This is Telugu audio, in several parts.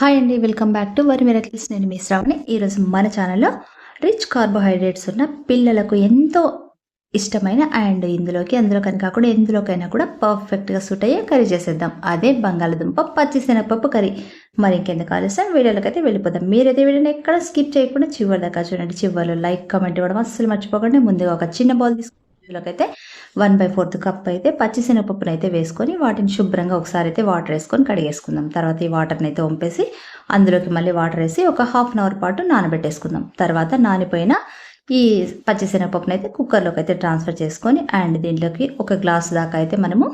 హాయ్ అండి వెల్కమ్ బ్యాక్ టు వరి మిరకిల్స్ నేను మీ శ్రావణి. ఈరోజు మన ఛానల్లో రిచ్ కార్బోహైడ్రేట్స్ ఉన్న పిల్లలకు ఎంతో ఇష్టమైన అండ్ ఇందులోకి అందులో కనుక కాకుండా ఎందులోకైనా కూడా పర్ఫెక్ట్గా సూట్ అయ్యే కర్రీ చేసేద్దాం. అదే బంగాళదుంప పచ్చిశనగపప్పు కర్రీ మరి ఇంకెందుకు ఆలస్యం? వీడియోలోకి అయితే వెళ్ళిపోదాం. మీరైతే వీడియోని ఎక్కడ స్కిప్ చేయకుండా చివరి దాకా చూడండి. చివరిలో లైక్ కమెంట్ ఇవ్వడం అస్సలు మర్చిపోకండి. ముందుగా ఒక చిన్న బౌల్ తీసుకుని అయితే వన్ బై ఫోర్త్ కప్ అయితే పచ్చిశనగపప్పును అయితే వేసుకొని వాటిని శుభ్రంగా ఒకసారి అయితే వాటర్ వేసుకొని కడిగేసుకుందాం. తర్వాత ఈ వాటర్ని అయితే వంపేసి అందులోకి మళ్ళీ వాటర్ వేసి ఒక హాఫ్ అన్ అవర్ పాటు నానబెట్టేసుకుందాం. తర్వాత నానిపోయిన ఈ పచ్చిశనగపప్పును అయితే కుక్కర్లోకి అయితే ట్రాన్స్ఫర్ చేసుకొని అండ్ దీంట్లోకి ఒక గ్లాస్ దాకా అయితే మనము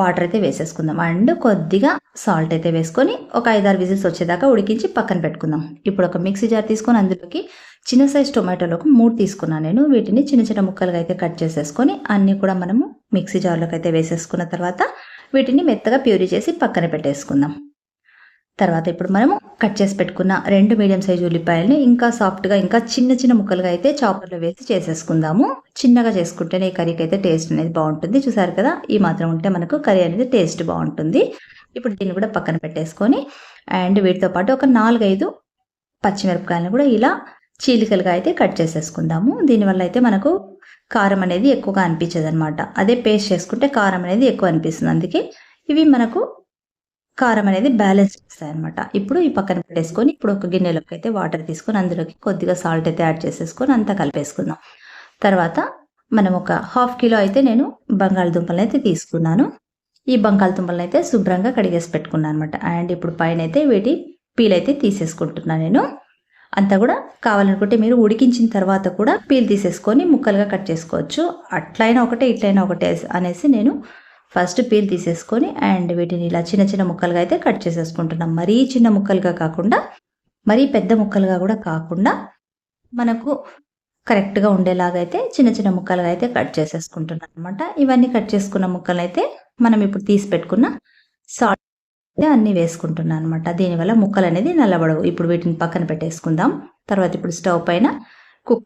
వాటర్ అయితే వేసేసుకుందాం. అండ్ కొద్దిగా సాల్ట్ అయితే వేసుకొని ఒక ఐదారు విజిల్స్ వచ్చేదాకా ఉడికించి పక్కన పెట్టుకుందాం. ఇప్పుడు ఒక మిక్సీ జార్ తీసుకొని అందులోకి చిన్న సైజ్ టొమాటోలకు మూడు తీసుకున్నాను నేను. వీటిని చిన్న చిన్న ముక్కలుగా అయితే కట్ చేసేసుకొని అన్నీ కూడా మనము మిక్సీ జార్లోకి అయితే వేసేసుకున్న తర్వాత వీటిని మెత్తగా ప్యూరీ చేసి పక్కన పెట్టేసుకుందాం. తర్వాత ఇప్పుడు మనము కట్ చేసి పెట్టుకున్న రెండు మీడియం సైజు ఉల్లిపాయలని ఇంకా సాఫ్ట్గా ఇంకా చిన్న చిన్న ముక్కలుగా అయితే చాపర్లో వేసి చేసేసుకుందాము. చిన్నగా చేసుకుంటేనే ఈ కర్రీకి అయితే టేస్ట్ అనేది బాగుంటుంది. చూసారు కదా? ఈ మాత్రం ఉంటే మనకు కర్రీ అనేది టేస్ట్ బాగుంటుంది. ఇప్పుడు దీన్ని కూడా పక్కన పెట్టేసుకొని అండ్ వీటితో పాటు ఒక నాలుగైదు పచ్చిమిరపకాయలను కూడా ఇలా చీలికలుగా అయితే కట్ చేసేసుకుందాము. దీనివల్ల అయితే మనకు కారం అనేది ఎక్కువగా అనిపించదు అనమాట అదే పేస్ట్ చేసుకుంటే కారం అనేది ఎక్కువ అనిపిస్తుంది. అందుకే ఇవి మనకు కారం అనేది బ్యాలెన్స్ చేస్తాయి అనమాట ఇప్పుడు ఈ పక్కన పెట్టేసుకొని ఇప్పుడు ఒక గిన్నెలోకి అయితే వాటర్ తీసుకొని అందులోకి కొద్దిగా సాల్ట్ అయితే యాడ్ చేసేసుకొని అంతా కలిపేసుకుందాం. తర్వాత మనం ఒక హాఫ్ కిలో అయితే నేను బంగాళదుంపలను అయితే తీసుకున్నాను. ఈ బంగాళదుంపలను అయితే శుభ్రంగా కడిగేసి పెట్టుకున్నాను అనమాట అండ్ ఇప్పుడు పైన అయితే వీటి పీల్ అయితే తీసేసుకుంటున్నాను నేను. అంతా కూడా కావాలనుకుంటే మీరు ఉడికించిన తర్వాత కూడా పీల్ తీసేసుకొని ముక్కలుగా కట్ చేసుకోవచ్చు. అట్లయినా ఒకటే ఇట్లయినా ఒకటే అనేసి నేను ఫస్ట్ పీల్ తీసేసుకొని అండ్ వీటిని ఇలా చిన్న చిన్న ముక్కలుగా అయితే కట్ చేసేసుకుంటున్నాం. మరీ చిన్న ముక్కలుగా కాకుండా మరీ పెద్ద ముక్కలుగా కూడా కాకుండా మనకు కరెక్ట్గా ఉండేలాగా అయితే చిన్న చిన్న ముక్కలుగా అయితే కట్ చేసేసుకుంటున్నాం అనమాట ఇవన్నీ కట్ చేసుకున్న ముక్కలు అయితే మనం ఇప్పుడు తీసి పెట్టుకున్న సాల్ట్ అయితే అన్నీ వేసుకుంటున్నాను అనమాట దీనివల్ల ముక్కలు అనేది నల్లబడవు. ఇప్పుడు వీటిని పక్కన పెట్టేసుకుందాం. తర్వాత ఇప్పుడు స్టవ్ పైన కుక్